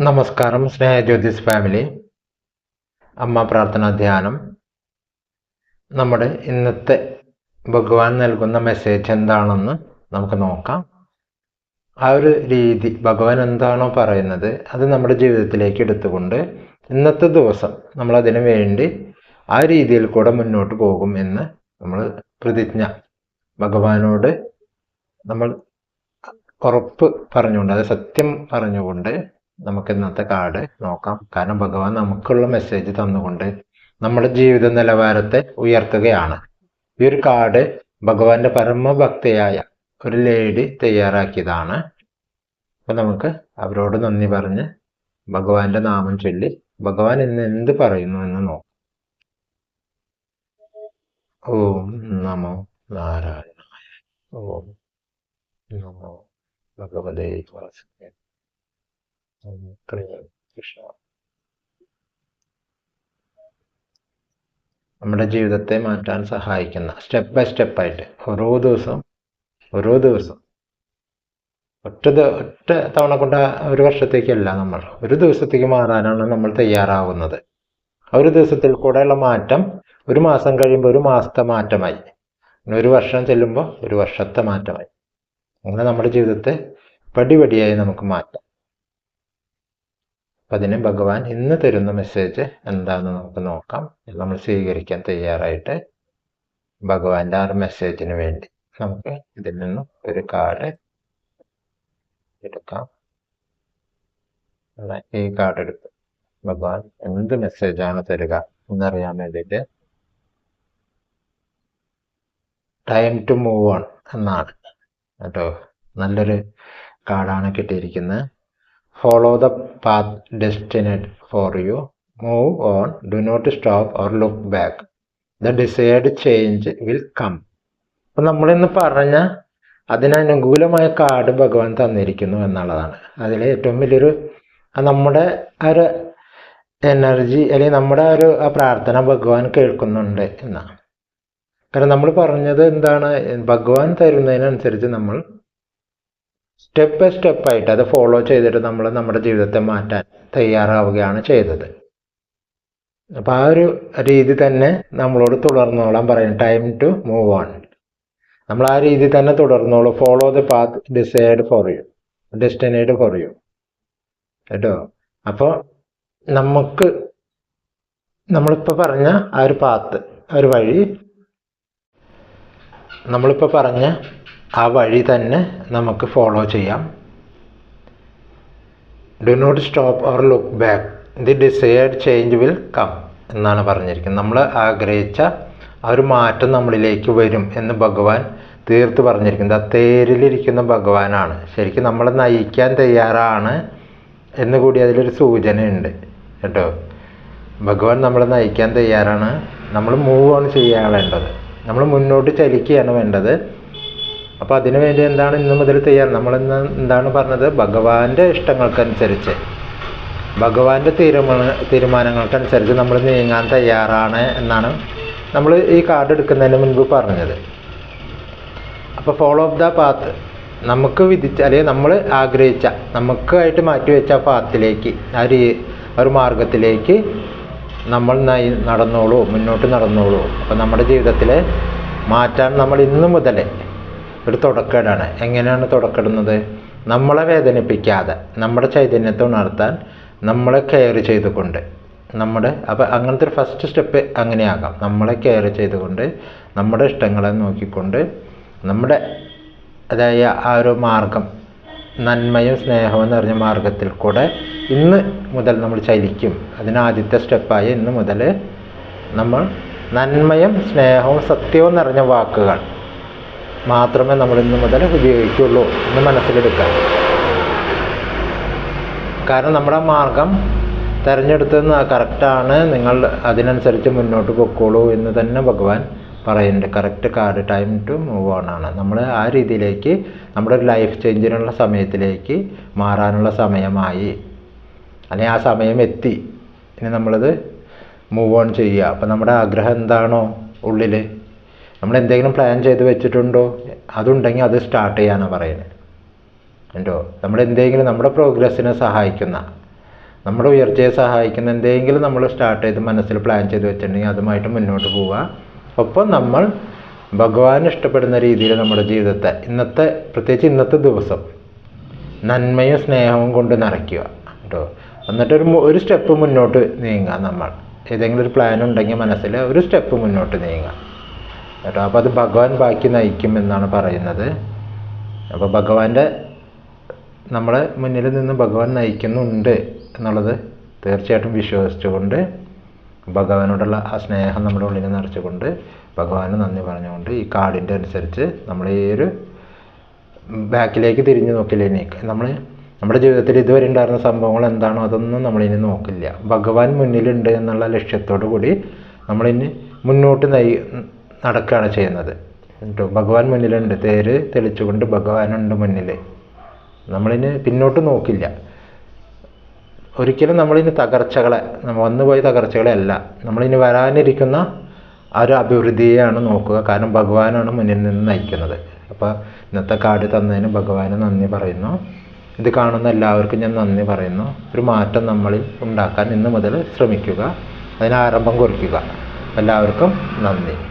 നമസ്കാരം സ്നേഹ ജ്യോതിസ് ഫാമിലി അമ്മ പ്രാർത്ഥന ധ്യാനം. നമ്മുടെ ഇന്നത്തെ ഭഗവാൻ നൽകുന്ന മെസ്സേജ് എന്താണെന്ന് നമുക്ക് നോക്കാം. ആ ഒരു രീതി ഭഗവാൻ എന്താണോ പറയുന്നത് അത് നമ്മുടെ ജീവിതത്തിലേക്ക് എടുത്തുകൊണ്ട് ഇന്നത്തെ ദിവസം നമ്മൾ വേണ്ടി ആ രീതിയിൽ കൂടെ മുന്നോട്ട് പോകും എന്ന് നമ്മൾ പ്രതിജ്ഞ ഭഗവാനോട് നമ്മൾ ഉറപ്പ് പറഞ്ഞുകൊണ്ട് അത് സത്യം പറഞ്ഞുകൊണ്ട് നമുക്ക് ഇന്നത്തെ കാർഡ് നോക്കാം. കാരണം ഭഗവാൻ നമുക്കുള്ള മെസ്സേജ് തന്നുകൊണ്ട് നമ്മുടെ ജീവിത നിലവാരത്തെ ഉയർത്തുകയാണ്. ഈ ഒരു കാർഡ് ഭഗവാന്റെ പരമഭക്തയായ ഒരു ലേഡി തയ്യാറാക്കിയതാണ്. അപ്പൊ നമുക്ക് അവരോട് നന്ദി പറഞ്ഞ് ഭഗവാന്റെ നാമം ചൊല്ലി ഭഗവാൻ ഇന്ന് എന്ത് പറയുന്നു എന്ന് നോക്കാം. ഓം നമോ നാരായണായ ഓം നമോ ഭഗവതേ വാസുദേവ നമ്മുടെ ജീവിതത്തെ മാറ്റാൻ സഹായിക്കുന്ന സ്റ്റെപ്പ് ബൈ സ്റ്റെപ്പായിട്ട് ഓരോ ദിവസം ഓരോ ദിവസം. ഒറ്റ ഒറ്റ തവണ കൊണ്ട് ഒരു വർഷത്തേക്കല്ല നമ്മൾ ഒരു ദിവസത്തേക്ക് മാറാനാണ് നമ്മൾ തയ്യാറാവുന്നത്. ഒരു ദിവസത്തിൽ കൂടെയുള്ള മാറ്റം ഒരു മാസം കഴിയുമ്പോൾ ഒരു മാസത്തെ മാറ്റമായി. ഒരു വർഷം ചെല്ലുമ്പോൾ ഒരു വർഷത്തെ മാറ്റമായി. അങ്ങനെ നമ്മുടെ ജീവിതത്തെ പടിപടിയായി നമുക്ക് മാറ്റാം. അപ്പം അതിന് ഭഗവാൻ ഇന്ന് തരുന്ന മെസ്സേജ് എന്താണെന്ന് നമുക്ക് നോക്കാം. നമ്മൾ സ്വീകരിക്കാൻ തയ്യാറായിട്ട് ഭഗവാന്റെ ആ മെസ്സേജിന് വേണ്ടി നമുക്ക് ഇതിൽ നിന്നും ഒരു കാർഡ് എടുക്കാം. ഈ കാർഡ് എടുത്ത് ഭഗവാൻ എന്ത് മെസ്സേജാണ് തരിക എന്നറിയാൻ വേണ്ടിയിട്ട് ടൈം ടു മൂവ് ഓൺ എന്നാണ്. കേട്ടോ നല്ലൊരു കാർഡാണ് കിട്ടിയിരിക്കുന്നത്. Follow the path destined for you move on do not stop or look back the decide change will come അപ്പം നമ്മളിന്ന് പറഞ്ഞ അതിനനുകൂലമായ കാർഡ് ഭഗവാൻ തന്നിരിക്കുന്നു എന്നുള്ളതാണ്. അതിൽ ഏറ്റവും വലിയൊരു നമ്മുടെ ഒരു എനർജി അല്ലെങ്കിൽ നമ്മുടെ ഒരു ആ പ്രാർത്ഥന ഭഗവാൻ കേൾക്കുന്നുണ്ട് എന്നാണ്. കാരണം നമ്മൾ പറഞ്ഞത് എന്താണ്? ഭഗവാൻ തരുന്നതിനനുസരിച്ച് നമ്മൾ സ്റ്റെപ്പ് ബൈ സ്റ്റെപ്പായിട്ട് അത് ഫോളോ ചെയ്തിട്ട് നമ്മൾ നമ്മുടെ ജീവിതത്തെ മാറ്റാൻ തയ്യാറാവുകയാണ് ചെയ്തത്. അപ്പോൾ ആ ഒരു രീതി തന്നെ നമ്മളോട് തുടർന്നോളാൻ പറയും. ടൈം ടു മൂവ് ഓൺ നമ്മൾ ആ രീതി തന്നെ തുടർന്നോളൂ. Follow the path decide for you destined for you കേട്ടോ? അപ്പോൾ നമുക്ക് നമ്മളിപ്പോൾ പറഞ്ഞ ആ ഒരു പാത്ത് ആ ഒരു വഴി നമ്മളിപ്പോൾ പറഞ്ഞ ആ വഴി തന്നെ നമുക്ക് ഫോളോ ചെയ്യാം. Do not stop or look back the decide change will come എന്നാണ് പറഞ്ഞിരിക്കുന്നത്. നമ്മൾ ആഗ്രഹിച്ച ആ ഒരു മാറ്റം നമ്മളിലേക്ക് വരും എന്ന് ഭഗവാൻ തീർത്ത് പറഞ്ഞിരിക്കുന്നത്. ആ തേരിലിരിക്കുന്ന ഭഗവാനാണ്. ശരിക്കും നമ്മളെ നയിക്കാൻ തയ്യാറാണ് എന്ന് കൂടി അതിലൊരു സൂചനയുണ്ട് കേട്ടോ. ഭഗവാൻ നമ്മളെ നയിക്കാൻ തയ്യാറാണ്. നമ്മൾ മൂവ് ഓൺ ചെയ്യാൻ വേണ്ടത്. നമ്മൾ മുന്നോട്ട് ചലിക്കുകയാണ് വേണ്ടത്. അപ്പോൾ അതിനു വേണ്ടി എന്താണ് ഇന്ന് മുതൽ ചെയ്യാൻ നമ്മൾ ഇന്ന് എന്താണ് പറഞ്ഞത്? ഭഗവാന്റെ ഇഷ്ടങ്ങൾക്കനുസരിച്ച്. ഭഗവാന്റെ തീരുമാന തീരുമാനങ്ങൾക്കനുസരിച്ച് നമ്മൾ നീങ്ങാൻ തയ്യാറാണ് എന്നാണ് നമ്മൾ ഈ കാർഡ് എടുക്കുന്നതിന് മുൻപ് പറഞ്ഞത്. അപ്പോൾ ഫോളോ ഓഫ് ദ പാത്ത് നമുക്ക് വിധിച്ച അല്ലെങ്കിൽ നമ്മൾ ആഗ്രഹിച്ച നമുക്കായിട്ട് മാറ്റിവെച്ച പാത്തിലേക്ക് ആ ഒരു ഒരു മാർഗത്തിലേക്ക് നമ്മൾ നടന്നോളൂ മുന്നോട്ട് നടന്നോളൂ. അപ്പോൾ നമ്മുടെ ജീവിതത്തിലെ മാറ്റാൻ നമ്മൾ ഇന്ന് മുതലേ ഒരു തുടക്കേടാണ് എങ്ങനെയാണ് തുടക്കിടുന്നത് നമ്മളെ വേദനിപ്പിക്കാതെ നമ്മുടെ ചൈതന്യത്തെ ഉണർത്താൻ നമ്മളെ കെയർ ചെയ്തുകൊണ്ട്. നമ്മുടെ അപ്പോൾ അങ്ങനത്തെ ഒരു ഫസ്റ്റ് സ്റ്റെപ്പ് അങ്ങനെയാകാം. നമ്മളെ കെയർ ചെയ്തുകൊണ്ട് നമ്മുടെ ഇഷ്ടങ്ങളെ നോക്കിക്കൊണ്ട് നമ്മുടെ അതായ ആ ഒരു മാർഗം നന്മയും സ്നേഹവും നിറഞ്ഞ മാർഗത്തിൽ കൂടെ ഇന്ന് മുതൽ നമ്മൾ ചലിക്കും. അതിനാദ്യത്തെ സ്റ്റെപ്പായി ഇന്ന് മുതൽ നമ്മൾ നന്മയും സ്നേഹവും സത്യവും നിറഞ്ഞ വാക്കുകൾ മാത്രമേ നമ്മൾ ഇന്ന് മുതൽ ഉപയോഗിക്കുള്ളൂ എന്ന് മനസ്സിലെടുക്കാം കാരണം നമ്മുടെ മാർഗം തിരഞ്ഞെടുത്തത് കറക്റ്റാണ്. നിങ്ങൾ അതിനനുസരിച്ച് മുന്നോട്ട് പൊക്കോളൂ എന്ന് തന്നെ ഭഗവാൻ പറയുന്നുണ്ട്. Correct card time to move on ആണ്. നമ്മൾ ആ രീതിയിലേക്ക് നമ്മുടെ ഒരു ലൈഫ് ചേഞ്ചിനുള്ള സമയത്തിലേക്ക് മാറാനുള്ള സമയമായി. അല്ലെങ്കിൽ ആ സമയം എത്തി. ഇനി നമ്മളത് മൂവ് ഓൺ ചെയ്യുക. അപ്പം നമ്മുടെ ആഗ്രഹം എന്താണോ ഉള്ളിൽ നമ്മൾ എന്തെങ്കിലും പ്ലാൻ ചെയ്ത് വെച്ചിട്ടുണ്ടോ? അതുണ്ടെങ്കിൽ അത് സ്റ്റാർട്ട് ചെയ്യാനാണ് പറയുന്നത് ഉണ്ടോ നമ്മൾ എന്തെങ്കിലും നമ്മുടെ പ്രോഗ്രസ്സിനെ സഹായിക്കുന്ന നമ്മുടെ ഉയർച്ചയെ സഹായിക്കുന്ന എന്തെങ്കിലും നമ്മൾ സ്റ്റാർട്ട് ചെയ്ത് മനസ്സിൽ പ്ലാൻ ചെയ്ത് വെച്ചിട്ടുണ്ടെങ്കിൽ അതുമായിട്ട് മുന്നോട്ട് പോവുക. ഒപ്പം നമ്മൾ ഭഗവാൻ ഇഷ്ടപ്പെടുന്ന രീതിയിൽ നമ്മുടെ ജീവിതത്തെ ഇന്നത്തെ പ്രത്യേകിച്ച് ഇന്നത്തെ ദിവസം നന്മയും സ്നേഹവും കൊണ്ട് നിറയ്ക്കുക. കേട്ടോ എന്നിട്ട് ഒരു ഒരു സ്റ്റെപ്പ് മുന്നോട്ട് നീങ്ങുക നമ്മൾ. ഏതെങ്കിലും ഒരു പ്ലാൻ ഉണ്ടെങ്കിൽ മനസ്സിൽ ഒരു സ്റ്റെപ്പ് മുന്നോട്ട് നീങ്ങുക കേട്ടോ. അപ്പോൾ അത് ഭഗവാൻ ബാക്കി നയിക്കും എന്നാണ് പറയുന്നത്. അപ്പോൾ ഭഗവാന്റെ നമ്മളെ മുന്നിൽ നിന്ന് ഭഗവാൻ നയിക്കുന്നുണ്ട് എന്നുള്ളത് തീർച്ചയായിട്ടും വിശ്വസിച്ചുകൊണ്ട് ഭഗവാനോടുള്ള ആ സ്നേഹം നമ്മുടെ ഉള്ളിൽ നിറച്ചുകൊണ്ട് ഭഗവാന് നന്ദി പറഞ്ഞുകൊണ്ട് ഈ കാർഡിന്റെ അനുസരിച്ച് നമ്മൾ ഈ ഒരു ബാക്കിലേക്ക് തിരിഞ്ഞു നോക്കില്ല ഇനി? നമ്മൾ നമ്മുടെ ജീവിതത്തിൽ ഇതുവരെ ഉണ്ടായിരുന്ന സംഭവങ്ങൾ എന്താണോ അതൊന്നും നമ്മളിനി നോക്കില്ല. ഭഗവാൻ മുന്നിലുണ്ട് എന്നുള്ള ലക്ഷ്യത്തോടു കൂടി നമ്മളിനി മുന്നോട്ട് നയി നടക്കുകയാണ് ചെയ്യുന്നത്. കേട്ടോ ഭഗവാൻ മുന്നിലുണ്ട്. തേര് തെളിച്ചുകൊണ്ട് ഭഗവാനുണ്ട് മുന്നിൽ നമ്മളിന് പിന്നോട്ട് നോക്കില്ല. ഒരിക്കലും നമ്മളിന് തകർച്ചകളെ നമ്മ- വന്നുപോയ തകർച്ചകളെ അല്ല നമ്മളിനി വരാനിരിക്കുന്ന ആ ഒരു അഭിവൃദ്ധിയെയാണ് നോക്കുക. കാരണം ഭഗവാനാണ് മുന്നിൽ നിന്ന് നയിക്കുന്നത്. അപ്പോൾ ഇന്നത്തെ കാർഡ് തന്നതിന് ഭഗവാന് നന്ദി പറയുന്നു. ഇത് കാണുന്ന എല്ലാവർക്കും ഞാൻ നന്ദി പറയുന്നു. ഒരു മാറ്റം നമ്മളിൽ ഉണ്ടാക്കാൻ ഇന്ന് മുതൽ ശ്രമിക്കുക. അതിന് ആരംഭം കുറിക്കുക. എല്ലാവർക്കും നന്ദി.